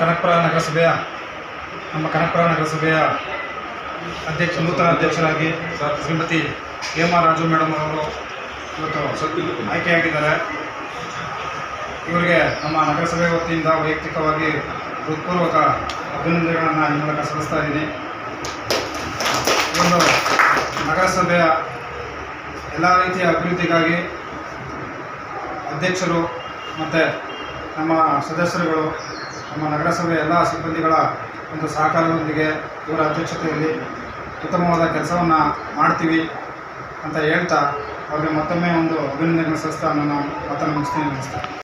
ಕನಕಪುರ ನಗರಸಭೆಯ, ನಮ್ಮ ಕನಕಪುರ ನಗರಸಭೆಯ ಅಧ್ಯಕ್ಷ, ನೂತನ ಅಧ್ಯಕ್ಷರಾಗಿ ಶ್ರೀಮತಿ ಹೇಮಾ ರಾಜು ಮೇಡಮ್ ಅವರು ಇವತ್ತು ಆಯ್ಕೆಯಾಗಿದ್ದಾರೆ. ಇವರಿಗೆ ನಮ್ಮ ನಗರಸಭೆ ವತಿಯಿಂದ ವೈಯಕ್ತಿಕವಾಗಿ ಹೃತ್ಪೂರ್ವಕ ಅಭಿನಂದನೆಗಳನ್ನು ಈ ಮೂಲಕ ಸಲ್ಲಿಸ್ತಾ ಇದ್ದೀನಿ. ಒಂದು ನಗರಸಭೆಯ ಎಲ್ಲ ರೀತಿಯ ಅಭಿವೃದ್ಧಿಗಾಗಿ ಅಧ್ಯಕ್ಷರು ಮತ್ತು ನಮ್ಮ ಸದಸ್ಯರುಗಳು, ನಮ್ಮ ನಗರಸಭೆ ಎಲ್ಲ ಸಿಬ್ಬಂದಿಗಳ ಒಂದು ಸಹಕಾರದೊಂದಿಗೆ ಇವರ ಅಧ್ಯಕ್ಷತೆಯಲ್ಲಿ ಉತ್ತಮವಾದ ಕೆಲಸವನ್ನು ಮಾಡ್ತೀವಿ ಅಂತ ಹೇಳ್ತಾ, ಅವರಿಗೆ ಮತ್ತೊಮ್ಮೆ ಒಂದು ಅಭಿನಂದನೆ ಸಲ್ಲಿಸ್ತಾ ನನ್ನ ಮಾತನ್ನು ಮುಗಿಸ್ತೀನಿ